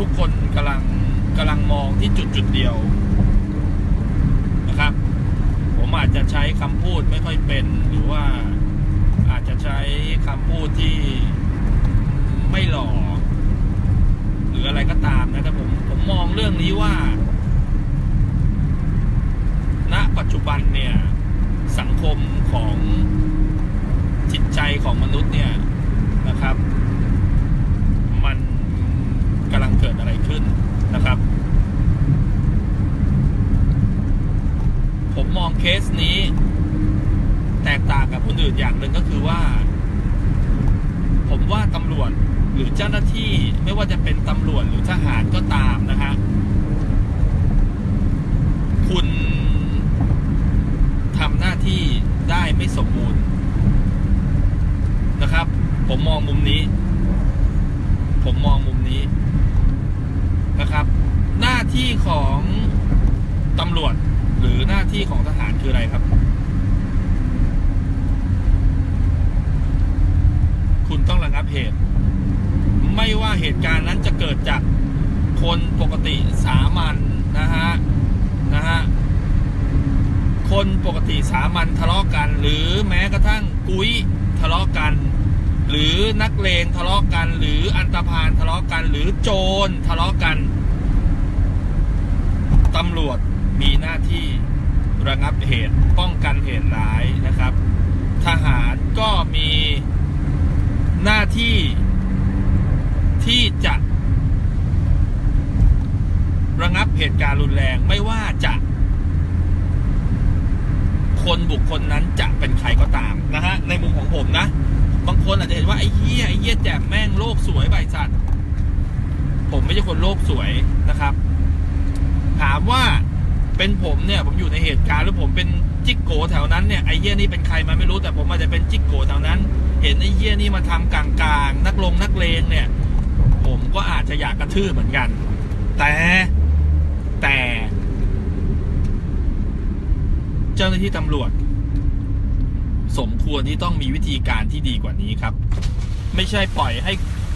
ทุกคนกำลังกำลังมองที่จุดจุดเดียวนะครับ ผมอาจจะใช้คำพูดไม่ค่อยเป็น หรือว่าอาจจะใช้คำพูดที่ไม่หล่อหรืออะไรก็ตามนะแต่ผมผมมองเรื่องนี้ว่า ณ ปัจจุบันเนี่ยสังคมของจิตใจของมนุษย์เนี่ยนะครับ มันกำลังเกิดอะไรขึ้ นะครับ ผมมองเคสนี้ แตกต่างกับคนอื่นอย่างหนึ่งก็คือว่า ผมว่าตำรวจหรือเจ้าหน้าที่ไม่ว่าจะเป็นตำรวจหรือทหารก็ตามนะฮะคุณทำหน้าที่ได้ไม่สมบูรณ์นะครับ ผมมองมุมนี้ ผมมองมุมนี้ นะครับ หน้าที่ของตำรวจหรือหน้าที่ของทหารคืออะไรครับ คุณต้องระงับเหตุ ไม่ว่าเหตุการณ์นั้นจะเกิดจากคนปกติสามัญนะฮะนะฮะคนปกติสามัญทะเลาะกัน หรือแม้กระทั่งกุ้ยทะเลาะกัน หรือนักเลงทะเลาะกัน หรืออันตรพาลทะเลาะกัน หรือโจรทะเลาะกันตำรวจมีหน้าที่ระงับเหตุป้องกันเหตุร้ายนะครับ ทหารก็มีหน้าที่ที่จะระงับเหตุการณ์รุนแรงไม่ว่าจะคนบุคคลนั้นจะเป็นใครก็ตามนะฮะในมุมของผมนะ บางคนอาจจะเห็นว่าไอ้เหี้ยไอ้เหี้ยแจ่มแม่งโลกสวยใบสัตว์ผมไม่ใช่คนโลกสวยนะครับ ถามว่าเป็นผมเนี่ยผมอยู่ในเหตุการณ์หรือผมเป็นจิกโกแถวนั้นเนี่ยไอ้เหี้ยนี่เป็นใครมาไม่รู้แต่ผมอาจจะเป็นจิกโกแถวนั้น เห็นไอ้เหี้ยนี่มาทำกลางๆนักลงนักเลงเนี่ย ผมก็อาจจะอยากกระทืบเหมือนกัน แต่แต่ เจ้าหน้าที่ตำรวจ สมควรที่ต้องมีวิธีการที่ดีกว่านี้ครับ ไม่ใช่ปล่อยให้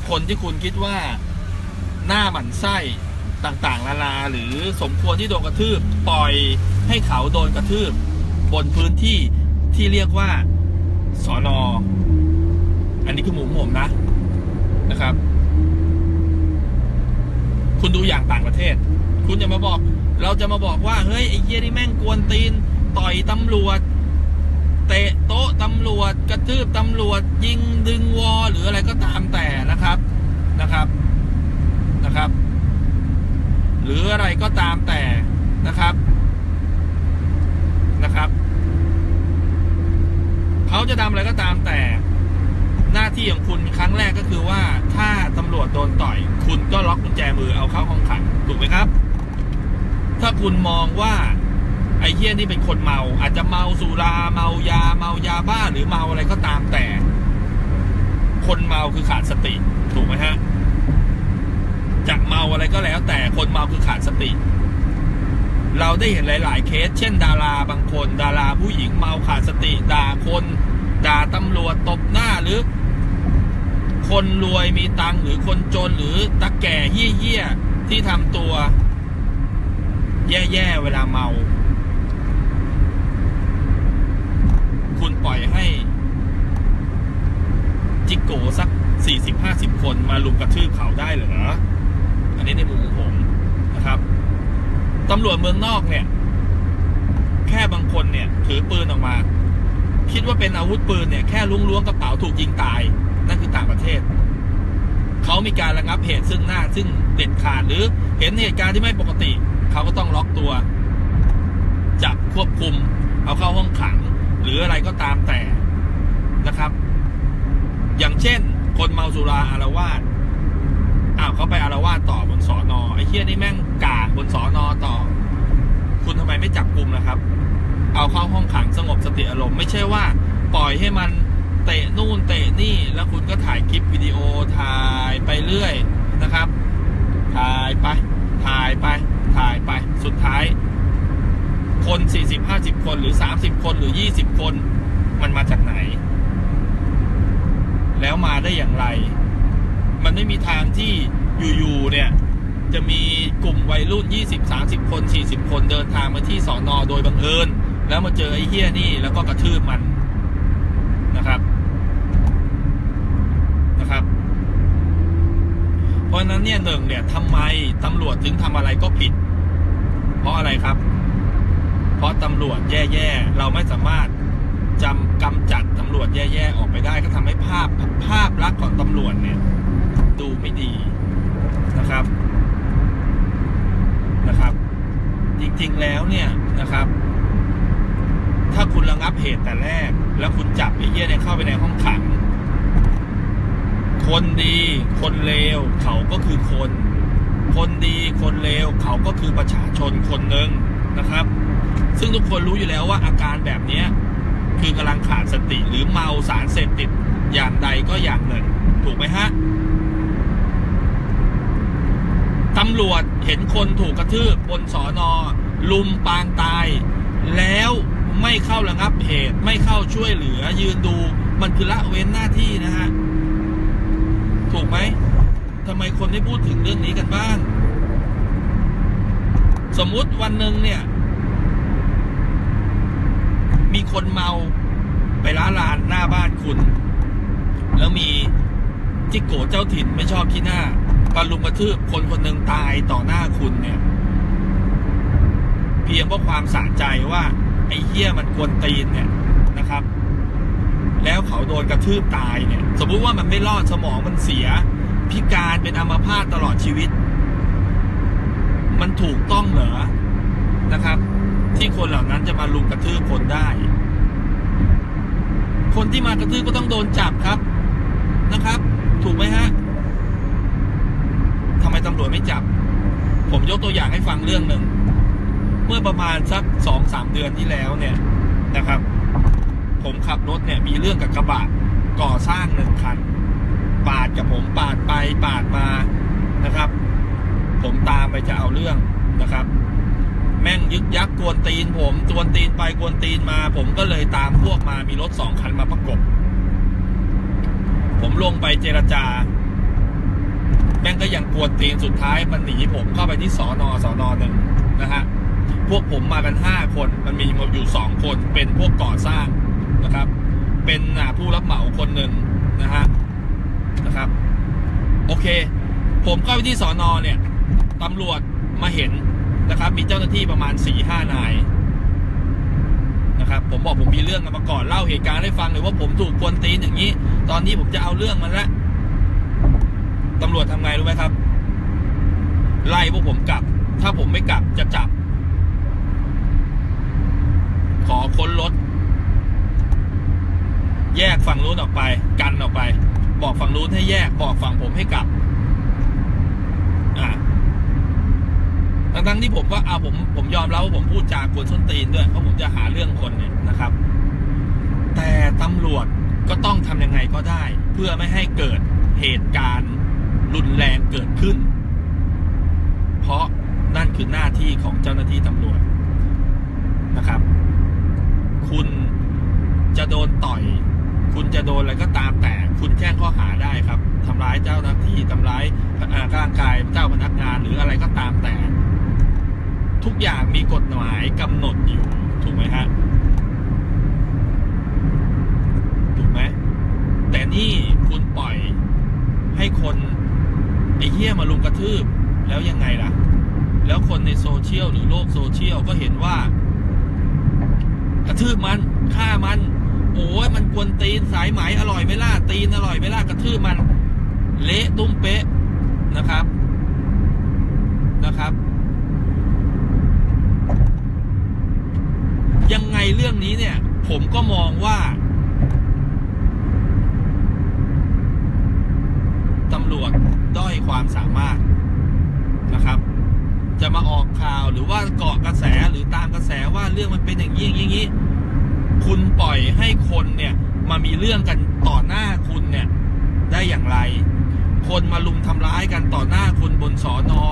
คนที่คุณคิดว่าหน้าหมันไส้ต่างๆนานาหรือสมควรที่โดนกระทืบปล่อยให้เขาโดนกระทืบบนพื้นที่ที่เรียกว่าสอนออันนี้คือมุมผมนะนะครับ คุณดูอย่างต่างประเทศ คุณจะมาบอก เราจะมาบอกว่า เฮ้ยไอ้เหี้ยนี่แม่งกวนตีน ต่อยตำรวจ เตะโต๊ะตำรวจกระทืบตำรวจ ยิงดึงวอหรืออะไรก็ตามแต่นะครับนะครับนะครับ หรืออะไรก็ตามแต่นะครับนะครับเขาจะทำอะไรก็ตามแต่ หน้าที่ของคุณครั้งแรกก็คือว่าถ้าตำรวจโดนต่อย คุณก็ล็อกกุญแจมือเอาเข้าห้องขังถูกไหมครับ ถ้าคุณมองว่า ไอ้เฮี้ยนี่เป็นคนเมา อาจจะเมาสุราเมายาเมายาบ้าหรือเมาอะไรก็ตามแต่ คนเมาคือขาดสติถูกไหมฮะจะเมาอะไรก็แล้ว แต่คนเมาคือขาดสติ เราได้เห็นหลาย ๆ เคส เช่น ดาราบางคน ดาราผู้หญิงเมาขาดสติด่าคนด่าตำรวจตบหน้าหรือ คนรวยมีตังหรือคนจนหรือตะแก่เหี้ยๆที่ทำตัว แย่ ๆ เวลาเมา คุณปล่อยให้ จิกโกสักสี่สิบห้าสิบคนมาลุมกระทืบเขาได้เหรอ อันนี้ในมุมของผมนะครับตำรวจเมืองนอกเนี่ย แค่บางคนเนี่ย ถือปืนออกมา คิดว่าเป็นอาวุธปืนเนี่ย แค่ล้วงล้วงกระเป๋าถูกยิงตาย นั่นคือต่างประเทศ เขามีการระงับเหตุซึ่งหน้าซึ่งเด็ดขาดหรือเห็นเหตุการณ์ที่ไม่ปกติ เขาก็ต้องล็อกตัว จับควบคุม เอาเข้าห้องขัง หรืออะไรก็ตามแต่นะครับ อย่างเช่น คนเมาสุราอารวาสอ้าวเขาไปอารวาสต่อบนสอนอไอ้เฮียนี่แม่งกากบนสอนอต่อ คุณทำไมไม่จับกลุ่มนะครับ เอาเข้าห้องขังสงบสติอารมณ์ไม่ใช่ว่า ปล่อยให้มันเตะนู่นเตะนี่แล้วคุณก็ถ่ายคลิปวิดีโอถ่ายไปเรื่อยนะครับ ถ่ายไป ถ่ายไป ถ่ายไปสุดท้าย คน 40 50 คนหรือ 30 คนหรือ 20 คนมันมาจากไหน แล้วมาได้อย่างไร มันไม่มีทางที่อยู่ๆเนี่ย จะมีกลุ่มวัยรุ่น 20 30 คน 40 คนเดินทางมาที่สอนอโดยบังเอิญ แล้วมาเจอไอ้เฮี้ยนี่แล้วก็กระทืบมันนะครับนะครับ เพราะฉะนั้นเนี่ยหนึ่งเนี่ยทำไมตำรวจถึงทำอะไรก็ผิด เพราะอะไรครับ เพราะตำรวจแย่ๆ เราไม่สามารถจำกำจัดตำรวจแย่ๆ ออกไปได้ก็ทำให้ภาพภาพลักษณ์ของตำรวจเนี่ย ดูไม่ดีนะครับนะครับ จริงๆแล้วเนี่ยนะครับ ถ้าคุณระงับเหตุแต่แรก แล้วคุณจับไอ้เหี้ยเนี่ยเข้าไปในห้องขัง คนดีคนเลวเขาก็คือคน คนดีคนเลวเขาก็คือประชาชนคนหนึ่งนะครับ ซึ่งทุกคนรู้อยู่แล้วว่าอาการแบบนี้คือกำลังขาดสติหรือเมาสารเสพติดอย่างใดก็อย่างหนึ่ง ถูกไหมฮะตำรวจเห็นคนถูกกระทืบบนสอนอลุมปางตาย แล้วไม่เข้าระงับเหตุ ไม่เข้าช่วยเหลือยืนดู มันคือละเว้นหน้าที่นะฮะ ถูกไหมทำไมคนไม่พูดถึงเรื่องนี้กันบ้าง สมมุติวันหนึ่งเนี่ย มีคนเมาไปร้านลานหน้าบ้านคุณ แล้วมีจิกโกเจ้าถิ่นไม่ชอบขี้หน้าปาลุมกระทืบคนคนหนึ่งตายต่อหน้าคุณเนี่ย เพียงเพราะความสะใจว่า ไอ้เหี้ยมันกวนตีนเนี่ยนะครับ แล้วเขาโดนกระทืบตายเนี่ย สมมุติว่ามันไม่รอดสมองมันเสีย พิการเป็นอัมพาตตลอดชีวิต มันถูกต้องเหรอนะครับ ที่คนเหล่านั้นจะมาลุมกระทืบคนได้ คนที่มากระทืบก็ต้องโดนจับครับนะครับ ถูกไหมฮะทำไมตำรวจไม่จับ ผมยกตัวอย่างให้ฟังเรื่องหนึ่ง เมื่อประมาณสักสองสามเดือนที่แล้วเนี่ยนะครับ ผมขับรถเนี่ยมีเรื่องกับกระบะก่อสร้างหนึ่งคัน ปาดกับผมปาดไปปาดมานะครับ ผมตามไปจะเอาเรื่องนะครับ แม่งยึกยักกวนตีนผมกวนตีนไปกวนตีนมา ผมก็เลยตามพวกมามีรถสองคันมาประกบ ผมลงไปเจรจา แม่งก็ยังกวนตีนสุดท้ายมันหนีผมเข้าไปที่สอนอสอนอหนึ่งนะฮะพวกผมมากันห้าคนมันมีอยู่สองคน เป็นพวกก่อสร้างนะครับ เป็นผู้รับเหมาคนหนึ่งนะฮะนะครับ โอเค ผมเข้าไปที่สอนอเนี่ยตำรวจมาเห็น นะครับ มีเจ้าหน้าที่ประมาณสี่ห้านายนะครับ ผมบอกผมมีเรื่องกันมาก่อนเล่าเหตุการณ์ให้ฟังเลยว่าผมถูกกวนตีนอย่างนี้ ตอนนี้ผมจะเอาเรื่องมันละตำรวจทำไงรู้ไหมครับ ไล่พวกผมกลับ ถ้าผมไม่กลับจะจับ ขอค้นรถ แยกฝั่งนู้นออกไป กันออกไป บอกฝั่งนู้นให้แยก บอกฝั่งผมให้กลับ อ่า ทั้งทั้งๆที่ผมก็เอาผมผมยอมรับว่าผมพูดจากวนส้นตีนด้วยเพราะผมจะหาเรื่องคนเนี่ยนะครับ แต่ตำรวจก็ต้องทำยังไงก็ได้ เพื่อไม่ให้เกิดเหตุการณ์รุนแรงเกิดขึ้น เพราะนั่นคือหน้าที่ของเจ้าหน้าที่ตำรวจนะครับ คุณจะโดนต่อย คุณจะโดนอะไรก็ตามแต่คุณแจ้งข้อหาได้ครับทำร้ายเจ้าหน้าที่ทำร้ายร่างกายเจ้าพนักงานหรืออะไรก็ตามแต่ ทุกอย่างมีกฎหมายกำหนดอยู่ ถูกไหมฮะถูกไหมแต่นี่คุณปล่อยให้คนไอ้เหี้ยมาลุมกระทืบแล้วยังไงล่ะ แล้วคนในโซเชียลหรือโลกโซเชียลก็เห็นว่า กระทืบมันฆ่ามันโอ้ยมันกวนตีนสายไหมอร่อยไม่ล่าตีนอร่อยไม่ล่ากระทืบมัน เละตุ้มเป๊ะนะครับนะครับ ยังไงเรื่องนี้เนี่ย ผมก็มองว่าตำรวจด้อยความสามารถนะครับ จะมาออกข่าวหรือว่าเกาะกระแสหรือตามกระแสว่าเรื่องมันเป็นอย่างนี้อย่างนี้นี้คุณปล่อยให้คนเนี่ยมามีเรื่องกันต่อหน้าคุณเนี่ยได้อย่างไร คนมาลุมทำร้ายกันต่อหน้าคุณบนสอนอ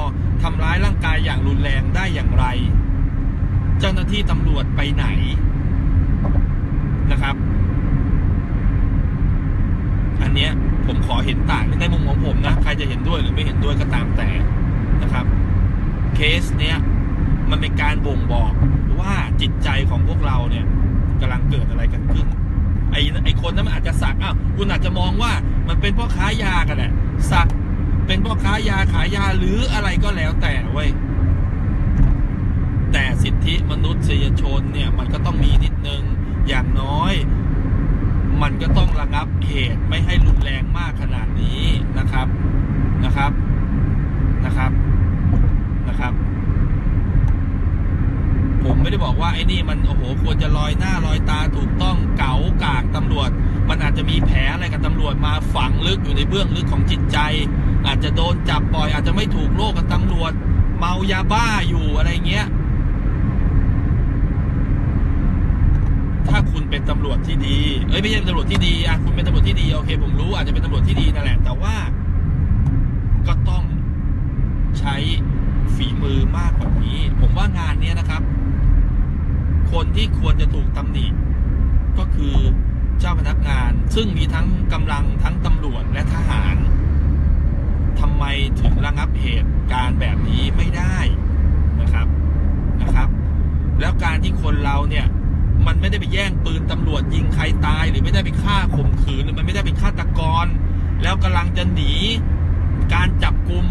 ทำร้ายร่างกายอย่างรุนแรงได้อย่างไร เจ้าหน้าที่ตำรวจไปไหนนะครับ อันเนี้ยผมขอเห็นต่างในมุมของผมนะ ใครจะเห็นด้วยหรือไม่เห็นด้วยก็ตามแต่นะครับ เคสเนี้ยมันเป็นการบ่งบอกว่าจิตใจของพวกเราเนี่ยกำลังเกิดอะไรกันขึ้นไอ้ไอ้คนนั้นมันอาจจะสักอ้าวคุณอาจจะมองว่ามันเป็นพ่อค้ายากันแหละสักเป็นพ่อค้ายาขายยาหรืออะไรก็แล้วแต่เว้ย แต่สิทธิมนุษยชนเนี่ยมันก็ต้องมีนิดนึง อย่างน้อย มันก็ต้องระงับเหตุไม่ให้รุนแรงมากขนาดนี้นะครับนะครับนะครับนะครับ ผมไม่ได้บอกว่าไอ้นี่มันโอ้โหควรจะลอยหน้าลอยตาถูกต้องเก๋ากากตำรวจ มันอาจจะมีแผลอะไรกับตำรวจมาฝังลึกอยู่ในเบื้องลึกของจิตใจ อาจจะโดนจับปล่อย อาจจะไม่ถูกโลกกับตำรวจ เมายาบ้าอยู่อะไรเงี้ย ถ้าคุณ เป็นตำรวจที่ดี เอ้ยไม่ใช่ตำรวจที่ดีอะคุณเป็นตำรวจที่ดีโอเค ผมรู้อาจจะเป็นตำรวจที่ดีนั่นแหละ แต่ว่าก็ต้องใช้ฝีมือมากกว่านี้ ผมว่างานเนี้ยนะครับ คนที่ควรจะถูกตำหนิก็คือเจ้าพนักงาน ซึ่งมีทั้งกำลังทั้งตำรวจและทหารทำไมถึงระงับเหตุการณ์แบบนี้ไม่ได้นะครับนะครับ แล้วการที่คนเราเนี่ย มันไม่ได้ไปแย่งปืนตำรวจยิงใครตาย หรือไม่ได้ไปฆ่าข่มขืนหรือมันไม่ได้เป็นฆาตกร แล้วกำลังจะหนีการจับกลุ่ม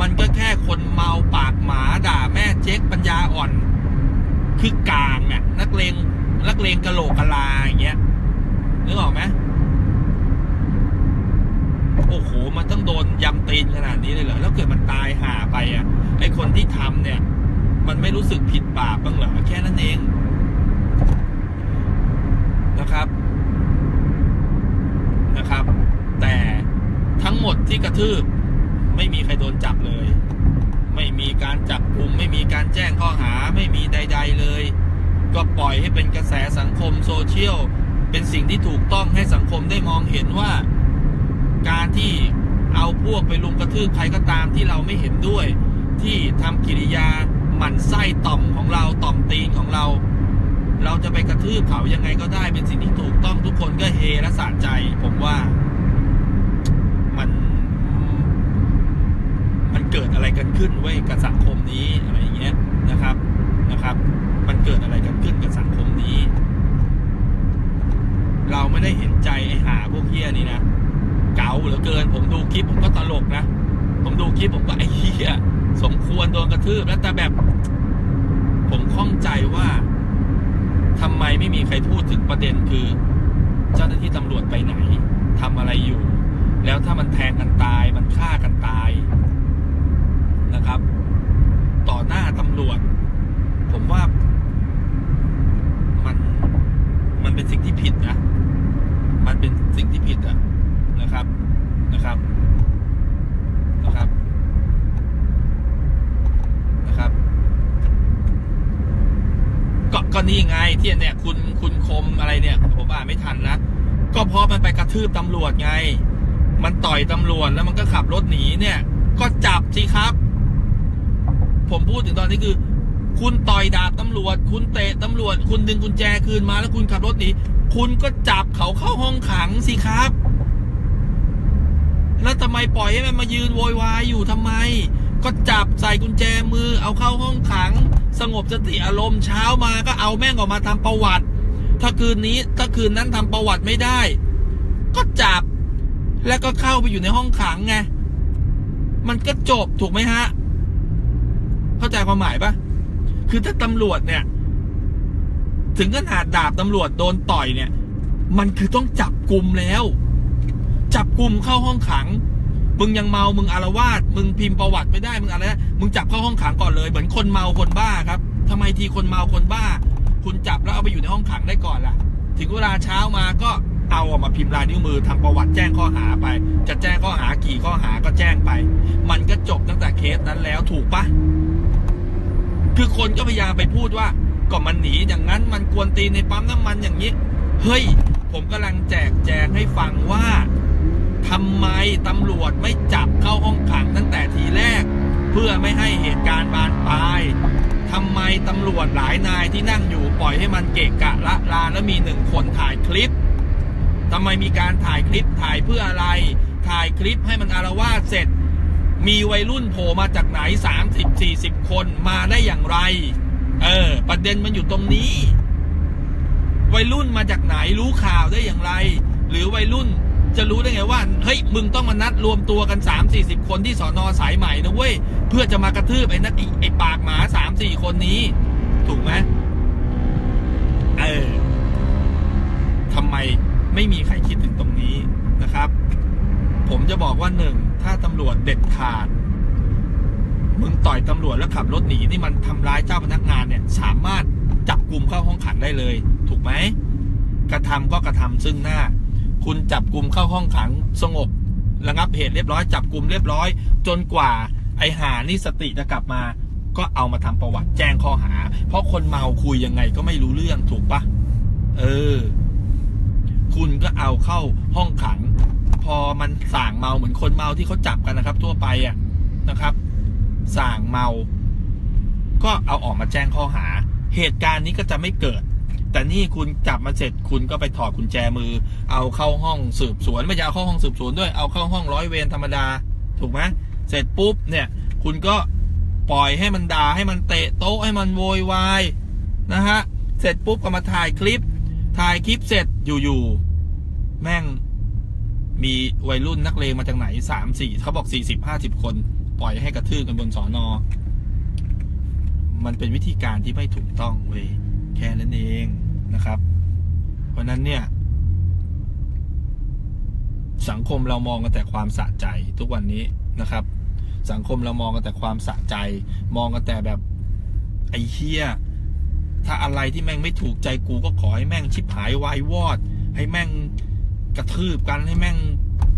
มันก็แค่คนเมาปากหมาด่าแม่เจ๊กปัญญาอ่อน คือกลางอะนักเลงนักเลงกะโหลกกะลาอย่างเงี้ยนึกออกไหมโอ้โห มันต้องโดนยำตีนขนาดนี้เลยเหรอ แล้วเกิดมันตายห่าไปอะ ไอคนที่ทำเนี่ย มันไม่รู้สึกผิดบาปบ้างเหรอ แค่นั้นเอง นะครับนะครับ แต่ทั้งหมดที่กระทืบไม่มีใครโดนจับเลย ไม่มีการจับกลุ่มไม่มีการแจ้งข้อหาไม่มีใด ๆเลย ก็ปล่อยให้เป็นกระแสสังคมโซเชียลเป็นสิ่งที่ถูกต้องให้สังคมได้มองเห็นว่า การที่เอาพวกไปลุมกระทืบใครก็ตามที่เราไม่เห็นด้วย ที่ทำกิริยาหมั่นไส้ต่อมของเราต่อมตีนของเรา เราจะไปกระทืบเขายังไงก็ได้เป็นสิ่งที่ถูกต้องทุกคนก็เฮและสะใจ ผมว่ามัน มันเกิดอะไรกันขึ้นเว้ยกับสังคมนี้อะไรอย่างเงี้ยนะครับนะครับ มันเกิดอะไรกันขึ้นกับสังคมนี้ เราไม่ได้เห็นใจไอ้หาพวกเฮียนี่นะเก๋าเหลือเกิน ผมดูคลิปผมก็ตลกนะผมดูคลิปผมก็ไอ้เฮียสมควรโดนกระทืบแล้วแต่แบบ ผมข้องใจว่า ทำไมไม่มีใครพูดถึงประเด็นคือ เจ้าหน้าที่ตำรวจไปไหนทำอะไรอยู่ แล้วถ้ามันแทงกันตายมันฆ่ากันตายนะครับ ต่อหน้าตำรวจ ผมว่ามันมันเป็นสิ่งที่ผิดนะ มันเป็นสิ่งที่ผิดอะนะนะครับนะครับนะครับ ก็ก็นี่ไงที่เนี่ยคุณคุณคมอะไรเนี่ย ผมอ่านไม่ทันนะก็เพราะมันไปกระทืบตำรวจไง มันต่อยตำรวจแล้วมันก็ขับรถหนีเนี่ย ก็จับสิครับ ผมพูดถึงตอนนี้คือ คุณต่อยดาบตำรวจ คุณเตะตำรวจ คุณดึงกุญแจคืนมาแล้วคุณขับรถหนีคุณก็จับเขาเข้าห้องขังสิครับ แล้วทำไมปล่อยให้มันมายืนโวยวายอยู่ทำไม ก็จับใส่กุญแจมือเอาเข้าห้องขัง สงบสติอารมณ์เช้ามาก็เอาแม่งออกมาทำประวัติ ถ้าคืนนี้ถ้าคืนนั้นทำประวัติไม่ได้ ก็จับ แล้วก็เข้าไปอยู่ในห้องขังไงมันก็จบถูกไหมฮะ เข้าใจความหมายปะคือถ้าตำรวจเนี่ย ถึงขนาดดาบตำรวจโดนต่อยเนี่ย มันคือต้องจับกลุ่มแล้ว จับกลุ่มเข้าห้องขัง มึงยังเมา มึงอารวาส มึงพิมพ์ประวัติไม่ได้ มึงอะไรนะมึงจับเข้าห้องขังก่อนเลย เหมือนคนเมาคนบ้าครับทำไมทีคนเมาคนบ้า คุณจับแล้วเอาไปอยู่ในห้องขังได้ก่อนล่ะ ถึงเวลาเช้ามาก็เอาออกมาพิมพ์ลายนิ้วมือทำประวัติแจ้งข้อหาไป จะแจ้งข้อหากี่ข้อหาก็แจ้งไป มันก็จบตั้งแต่เคสนั้นแล้วถูกปะคือคนก็พยายามไปพูดว่าก็มันหนีอย่างนั้นมันกวนตีนในปั๊มน้ำมันอย่างนี้ เฮ้ย ผมกำลังแจกแจงให้ฟังว่า ทำไมตำรวจไม่จับเข้าห้องขังตั้งแต่ทีแรก เพื่อไม่ให้เหตุการณ์บานปลายทำไมตำรวจหลายนายที่นั่งอยู่ปล่อยให้มันเกะกะละลานแล้วมีหนึ่งคนถ่ายคลิปทำไมมีการถ่ายคลิปถ่ายเพื่ออะไร ถ่ายคลิปให้มันอารวาสเสร็จ มีวัยรุ่นโผล่มาจากไหน 30 40 คนมาได้อย่างไร เออ ประเด็นมันอยู่ตรงนี้ วัยรุ่นมาจากไหนรู้ข่าวได้อย่างไร หรือวัยรุ่น จะรู้ได้ไงว่าเฮ้ยมึงต้องมานัดรวมตัวกัน 3 40 คนที่สอนอสายใหม่นะเว้ยเพื่อจะมากระทืบไอ้นักไอ้ไอ้ปากหมา 3 4 คนนี้ ถูกไหมเออทำไมไม่มีใครคิดถึงตรงนี้นะครับ ผมจะบอกว่าหนึ่งถ้าตำรวจเด็ดขาดมึงต่อยตำรวจแล้วขับรถหนีนี่มันทำร้ายเจ้าพนักงานเนี่ย สามารถจับกลุ่มเข้าห้องขังได้เลย ถูกไหมกระทำก็กระทำซึ่งหน้า คุณจับกลุ่มเข้าห้องขังสงบระงับเหตุเรียบร้อยจับกลุ่มเรียบร้อย จนกว่าไอหานี่สติจะกลับมา ก็เอามาทำประวัติแจ้งข้อหา เพราะคนเมาคุยยังไงก็ไม่รู้เรื่องถูกปะเออ คุณก็เอาเข้าห้องขัง พอมันส่างเมาเหมือนคนเมาที่เขาจับกันนะครับ ทั่วไปอะนะครับส่างเมา ก็เอาออกมาแจ้งข้อหา เหตุการณ์นี้ก็จะไม่เกิด แต่นี่คุณจับมาเสร็จคุณก็ไปถอดกุญแจมือ เอาเข้าห้องสืบสวนไม่ใช่เอาเข้าห้องสืบสวนด้วยเอาเข้าห้องร้อยเวรธรรมดา ถูกไหมเสร็จปุ๊บเนี่ย คุณก็ปล่อยให้มันด่าให้มันเตะโต๊ะให้มันโวยวายนะฮะเสร็จปุ๊บก็มาถ่ายคลิป ถ่ายคลิปเสร็จอยู่ๆแม่งมีวัยรุ่นนักเลงมาจากไหนสามสี่เขาบอกสี่สิบห้าสิบคน ปล่อยให้กระทืบกันบนสอนอ มันเป็นวิธีการที่ไม่ถูกต้องเว้ย แค่นั้นเองนะครับ เพราะนั้นเนี่ย สังคมเรามองกันแต่ความสะใจทุกวันนี้นะครับ สังคมเรามองกันแต่ความสะใจ มองกันแต่แบบไอ้เฮียถ้าอะไรที่แม่งไม่ถูกใจกูก็ขอให้แม่งชิบหายวายวอด ให้แม่งกระทืบกันให้แม่ง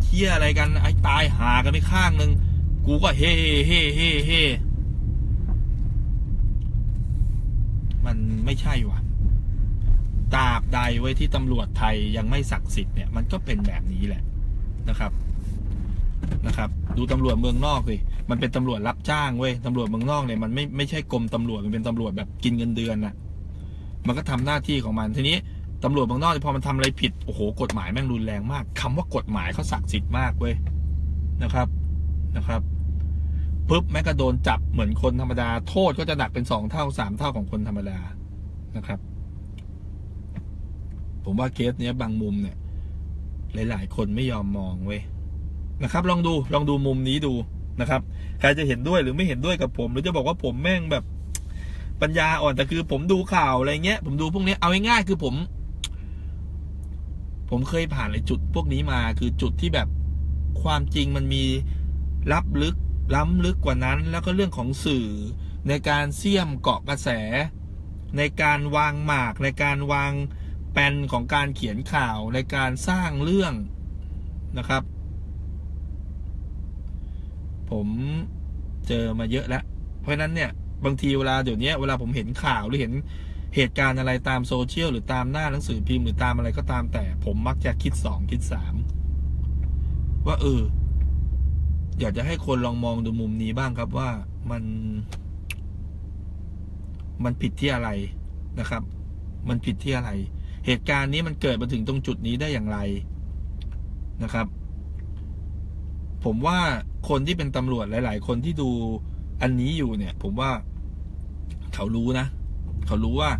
เฮียอะไรกันไอ้ตายหากันไปข้างหนึ่งกูก็เฮ่เฮ่เฮ่เฮ่ มันไม่ใช่ว่ะตราบใดไว้ที่ตำรวจไทยยังไม่ศักดิ์สิทธิ์เนี่ยมันก็เป็นแบบนี้แหละนะครับนะครับ ดูตำรวจเมืองนอกสิมันเป็นตำรวจรับจ้างเว้ยตำรวจเมืองนอกเนี่ยมันไม่ไม่ใช่กรมตำรวจมันเป็นตำรวจแบบกินเงินเดือนน่ะมันก็ทำหน้าที่ของมันทีนี้ตำรวจเมืองนอกพอมันทำอะไรผิดโอ้โหกฎหมายแม่งรุนแรงมากคำว่ากฎหมายเขาศักดิ์สิทธิ์มากเว้ยนะครับนะครับ ปุ๊บแม่งก็โดนจับเหมือนคนธรรมดา โทษก็จะหนักเป็นสองเท่าสามเท่าของคนธรรมดานะครับ ผมว่าเคสเนี้ยบางมุมเนี่ย หลาย ๆ คนไม่ยอมมองเว้ยนะครับ ลองดูลองดูมุมนี้ดูนะครับ ใครจะเห็นด้วยหรือไม่เห็นด้วยกับผม หรือจะบอกว่าผมแม่งแบบปัญญาอ่อนแต่คือผมดูข่าวอะไรเงี้ย ผมดูพวกเนี้ยเอาง่ายๆคือผม ผมเคยผ่านไอ้จุดพวกนี้มาคือจุดที่แบบความจริงมันมีลับลึก ล้ำลึกกว่านั้น แล้วก็เรื่องของสื่อในการเสี่ยมเกาะกระแส ในการวางหมาก ในการวางแปลนของการเขียนข่าวในการสร้างเรื่องนะครับ ผมเจอมาเยอะแล้ว เพราะนั้นเนี่ย บางทีเวลาเดี๋ยวนี้เวลาผมเห็นข่าวหรือเห็นเหตุการณ์อะไรตามโซเชียลหรือตามหน้าหนังสือพิมพ์หรือตามอะไรก็ตามแต่ ผมมักจะคิดสองคิดสามว่าเออ อยากจะให้คนลองมองดูมุมนี้บ้างครับว่ามัน มันผิดที่อะไรนะครับ มันผิดที่อะไร เหตุการณ์นี้มันเกิดมาถึงตรงจุดนี้ได้อย่างไรนะครับ ผมว่าคนที่เป็นตำรวจหลาย ๆ คนที่ดูอันนี้อยู่เนี่ย ผมว่าเขารู้นะ เขารู้ว่า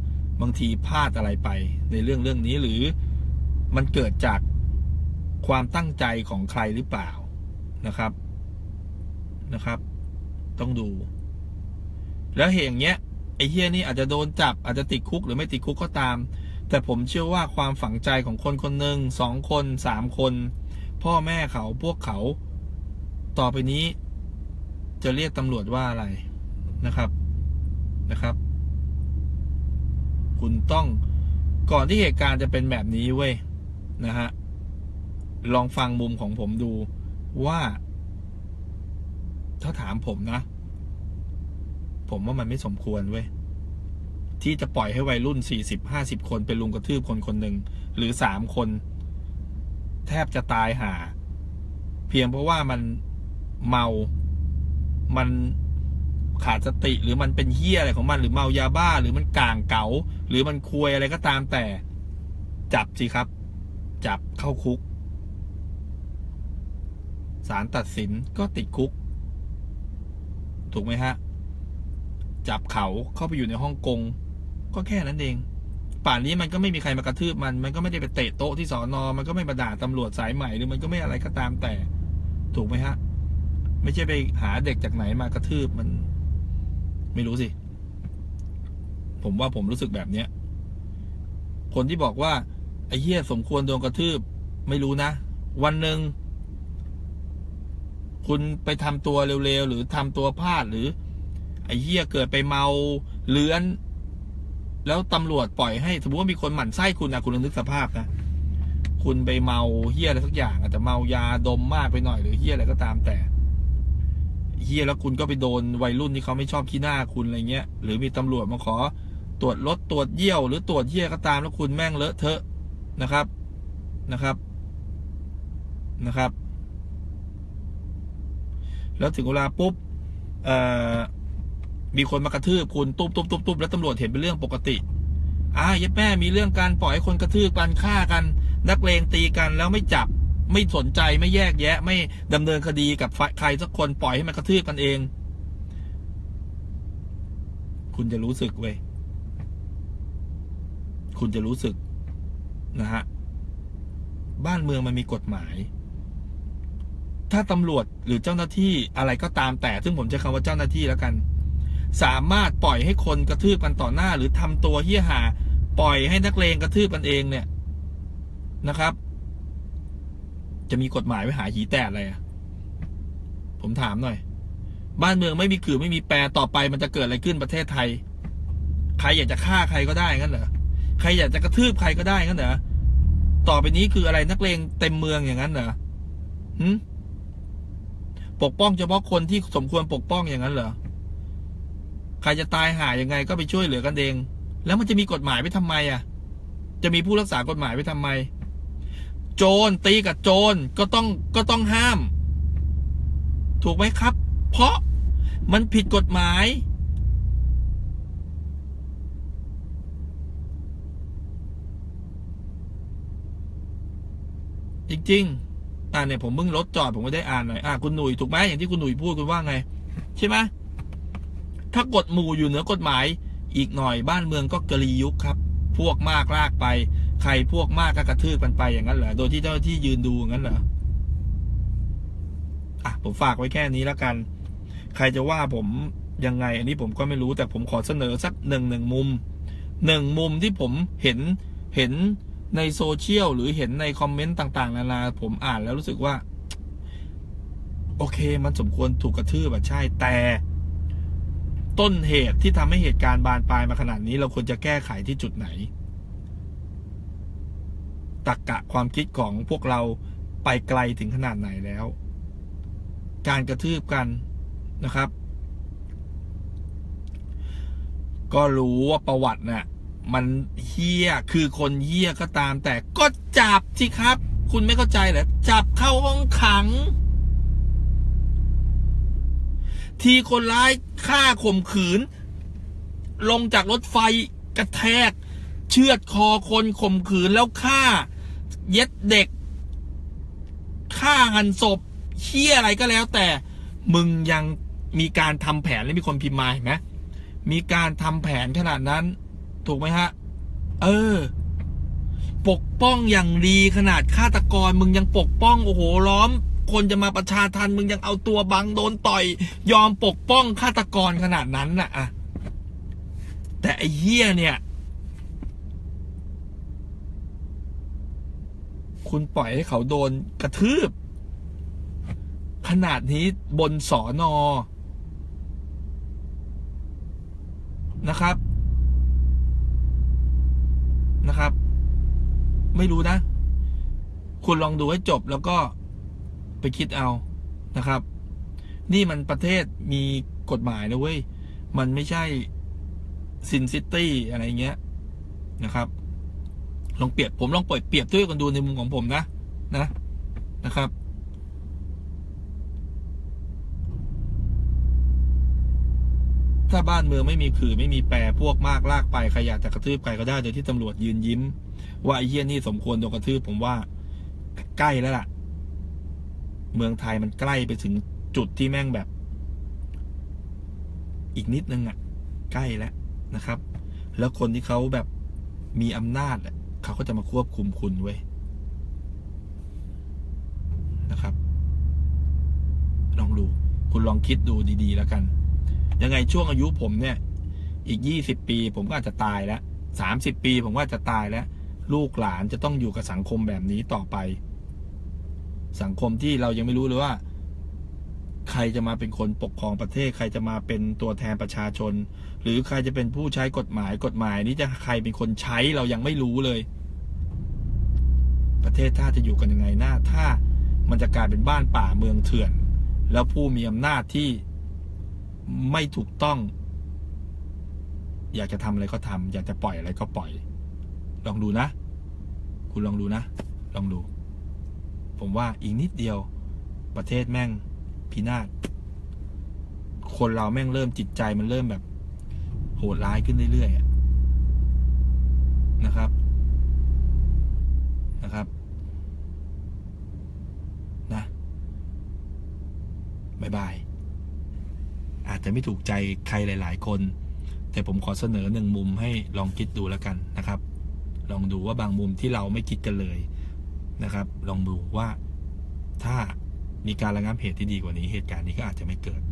บางทีพลาดอะไรไปในเรื่องเรื่องนี้หรือมันเกิดจากความตั้งใจของใครหรือเปล่านะครับ นะครับ ต้องดู แล้วเหตุอย่างเงี้ยไอ้เฮียนี่อาจจะโดนจับอาจจะติดคุกหรือไม่ติดคุกก็ตาม แต่ผมเชื่อว่าความฝังใจของคนคนหนึ่งสองคนสามคน พ่อแม่เขาพวกเขา ต่อไปนี้ จะเรียกตำรวจว่าอะไรนะครับนะครับ คุณต้องก่อนที่เหตุการณ์จะเป็นแบบนี้เว้ยนะฮะลองฟังมุมของผมดูว่า ถ้าถามผมนะ ผมว่ามันไม่สมควรเว้ยที่จะปล่อยให้วัยรุ่นสี่สิบห้าสิบคนเป็นลุงกระทืบคนคนหนึ่งหรือสามคน แทบจะตายหา เพียงเพราะว่ามันเมา มันขาดสติหรือมันเป็นเฮี้ยอะไรของมันหรือเมายาบ้า หรือมันก่างเก๋าหรือมันควยอะไรก็ตามแต่ จับสิครับ จับเข้าคุกศาลตัดสินก็ติดคุก ถูกไหมฮะ จับเขาเข้าไปอยู่ในฮ่องกง ก็แค่นั้นเอง ป่านนี้มันก็ไม่มีใครมากระทืบมัน มันก็ไม่ได้ไปเตะโต๊ะที่สอนอมันก็ไม่มาด่าตำรวจสายใหม่หรือมันก็ไม่อะไรก็ตามแต่ ถูกไหมฮะ ไม่ใช่ไปหาเด็กจากไหนมากระทืบมัน ไม่รู้สิ ผมว่าผมรู้สึกแบบเนี้ย คนที่บอกว่าไอ้เหี้ยสมควรโดนกระทืบ ไม่รู้นะ วันหนึ่ง คุณไปทำตัวเร็วๆ หรือทำตัวพลาดหรือ ไอ้เหี้ยเกิดไปเมาเลื้อน แล้วตำรวจปล่อยให้ สมมติว่ามีคนหมั่นไส้คุณนะคุณลองนึกสภาพนะคุณไปเมาเหี้ยอะไรสักอย่างอาจจะเมายาดมมากไปหน่อยหรือเหี้ยอะไรก็ตามแต่เฮี้ยแล้วคุณก็ไปโดนวัยรุ่นที่เขาไม่ชอบขี้หน้าคุณอะไรเงี้ย หรือมีตำรวจมาขอ ตรวจรถตรวจเยี่ยว หรือตรวจเยี่ยก็ตามแล้วคุณแม่งเลอะเทอะนะครับนะครับนะครับ แล้วถึงเวลาปุ๊บมีคนมากระทืบคุณตุ๊บตุ๊บตุ๊บตุ๊บแล้วตำรวจเห็นเป็นเรื่องปกติอ่ายัดแม่มีเรื่องการปล่อยให้คนกระทืบกันฆ่ากัน นักเลงตีกันแล้วไม่จับไม่สนใจไม่แยกแยะ ไม่ดำเนินคดีกับใครสักคนปล่อยให้มันกระทืบกันเอง คุณจะรู้สึกเว้ยคุณจะรู้สึกนะฮะ บ้านเมืองมันมีกฎหมาย ถ้าตำรวจหรือเจ้าหน้าที่อะไรก็ตามแต่ ซึ่งผมใช้คำว่าเจ้าหน้าที่แล้วกัน สามารถปล่อยให้คนกระทืบกันต่อหน้า หรือทำตัวเหี้ยหา ปล่อยให้นักเลงกระทืบกันเองเนี่ยนะครับ จะมีกฎหมายไว้หาหีแตกอะไรอะผมถามหน่อย บ้านเมืองไม่มีขื่อไม่มีแปรต่อไปมันจะเกิดอะไรขึ้นประเทศไทย ใครอยากจะฆ่าใครก็ได้งั้นเหรอใครอยากจะกระทืบใครก็ได้งั้นเหรอต่อไปนี้คืออะไรนักเลงเต็มเมืองอย่างนั้นเหรอหืม ปกป้องเฉพาะคนที่สมควรปกป้องอย่างนั้นเหรอ ใครจะตายหายยังไงก็ไปช่วยเหลือกันเอง แล้วมันจะมีกฎหมายไว้ทำไมอะ จะมีผู้รักษากฎหมายไว้ทำไม โจรตีกับโจรก็ต้องก็ต้องห้าม ถูกไหมครับ เพราะมันผิดกฎหมาย จริง ๆ อ่าเนี่ยผมเพิ่งรถจอดผมไม่ได้อ่านหน่อยอ่าคุณหนุ่ยถูกไหมอย่างที่คุณหนุ่ยพูดคุณว่าไง ใช่ไหมถ้ากฎหมู่อยู่เหนือกฎหมาย อีกหน่อยบ้านเมืองก็กรียุคครับ พวกมากลากไป ใครพวกมากก็กระทืบกันไปอย่างนั้นเหรอโดยที่เจ้าหน้าที่ยืนดูอย่างนั้นเหรออะผมฝากไว้แค่นี้แล้วกัน ใครจะว่าผมยังไง อันนี้ผมก็ไม่รู้แต่ผมขอเสนอสักหนึ่งหนึ่งมุมหนึ่งมุมที่ผมเห็นเห็น ในโซเชียลหรือเห็นในคอมเมนต์ต่าง ๆ นานาผมอ่านแล้วรู้สึกว่า โอเค มันสมควรถูกกระทืบอะใช่แต่ ต้นเหตุที่ทำให้เหตุการณ์บานปลายมาขนาดนี้ เราควรจะแก้ไขที่จุดไหนตักกะความคิดของพวกเราไปไกลถึงขนาดไหนแล้ว การกระทืบกันนะครับ ก็รู้ว่าประวัติเนี่ย มันเฮี้ยคือคนเฮี้ยก็ตาม แต่ก็จับสิครับ คุณไม่เข้าใจเหรอจับเข้าห้องขัง ที่คนร้ายฆ่าข่มขืน ลงจากรถไฟกระแทก เชือดคอคนข่มขืนแล้วฆ่า เย็ดเด็กฆ่าหันศพเฮี้ยอะไรก็แล้ว แต่มึงยังมีการทำแผนและมีคนพิมพ์มาเห็นไหมมีการทำแผนขนาดนั้น ถูกไหมฮะ เออ ปกป้องอย่างดีขนาดฆาตกรมึงยังปกป้องโอ้โหล้อม คนจะมาประชาทันมึงยังเอาตัวบังโดนต่อย ยอมปกป้องฆาตกรขนาดนั้นน่ะอะแต่ไอ้เหี้ยเนี่ย คุณปล่อยให้เขาโดนกระทืบ ขนาดนี้บนสอนอนะครับนะครับ ไม่รู้นะ คุณลองดูให้จบแล้วก็ไปคิดเอานะครับ นี่มันประเทศมีกฎหมายนะเว้ย มันไม่ใช่ซินซิตี้อะไรเงี้ยนะครับ ลองเปรียบผมลองปล่อยเปรียบด้วยกันดูในมุมของผมนะ นะนะครับ ถ้าบ้านเมืองไม่มีขื่อไม่มีแปรพวกมากลากไปใครอยากจะกระทืบใครก็ได้โดยที่ตำรวจยืนยิ้ม ว่าไอ้เหี้ยนี่สมควรโดนกระทืบผมว่าใกล้แล้วล่ะ เมืองไทยมันใกล้ไปถึงจุดที่แม่งแบบ อีกนิดนึงอะ ใกล้แล้วนะครับ แล้วคนที่เขาแบบมีอำนาจอะเขาก็จะมาควบคุมคุณเว้ยนะครับลองดูคุณลองคิดดูดี ๆ แล้วกัน ยังไงช่วงอายุผมเนี่ย อีกยี่สิบปี ผมก็อาจจะตายแล้วสามสิบปี ผมก็อาจจะตายแล้ว ลูกหลานจะต้องอยู่กับสังคมแบบนี้ต่อไป สังคมที่เรายังไม่รู้เลยว่า ใครจะมาเป็นคนปกครองประเทศ ใครจะมาเป็นตัวแทนประชาชน หรือใครจะเป็นผู้ใช้กฎหมายกฎหมายนี้จะใครเป็นคนใช้เรายังไม่รู้เลย ประเทศชาจะอยู่กันยังไงหน้าถ้ามันจะกลายเป็นบ้านป่าเมืองเถื่อน แล้วผู้มีอำนาจที่ไม่ถูกต้อง อยากจะทำอะไรก็ทำอยากจะปล่อยอะไรก็ปล่อย ลองดูนะ คุณลองดูนะ ลองดู ผมว่าอีกนิดเดียว ประเทศแม่งพินาศ คนเราแม่งเริ่มจิตใจมันเริ่มแบบ โหดร้ายขึ้นเรื่อยๆนะครับ นะครับ นะบายบาย อาจจะไม่ถูกใจใครหลาย ๆ คน แต่ผมขอเสนอหนึ่งมุมให้ลองคิดดูแล้วกันนะครับ ลองดูว่าบางมุมที่เราไม่คิดกันเลยนะครับ ลองดูว่าถ้ามีการระงับเหตุที่ดีกว่านี้ เหตุการณ์นี้ก็อาจจะไม่เกิด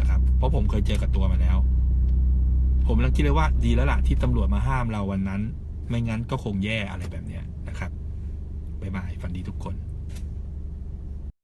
นะครับ เพราะผมเคยเจอกับตัวมาแล้ว ผมลังคิดเลยว่าดีแล้วล่ะที่ตำรวจมาห้ามเราวันนั้น ไม่งั้นก็คงแย่อะไรแบบเนี้ยนะครับบ๊ายบายฝันดีทุกคน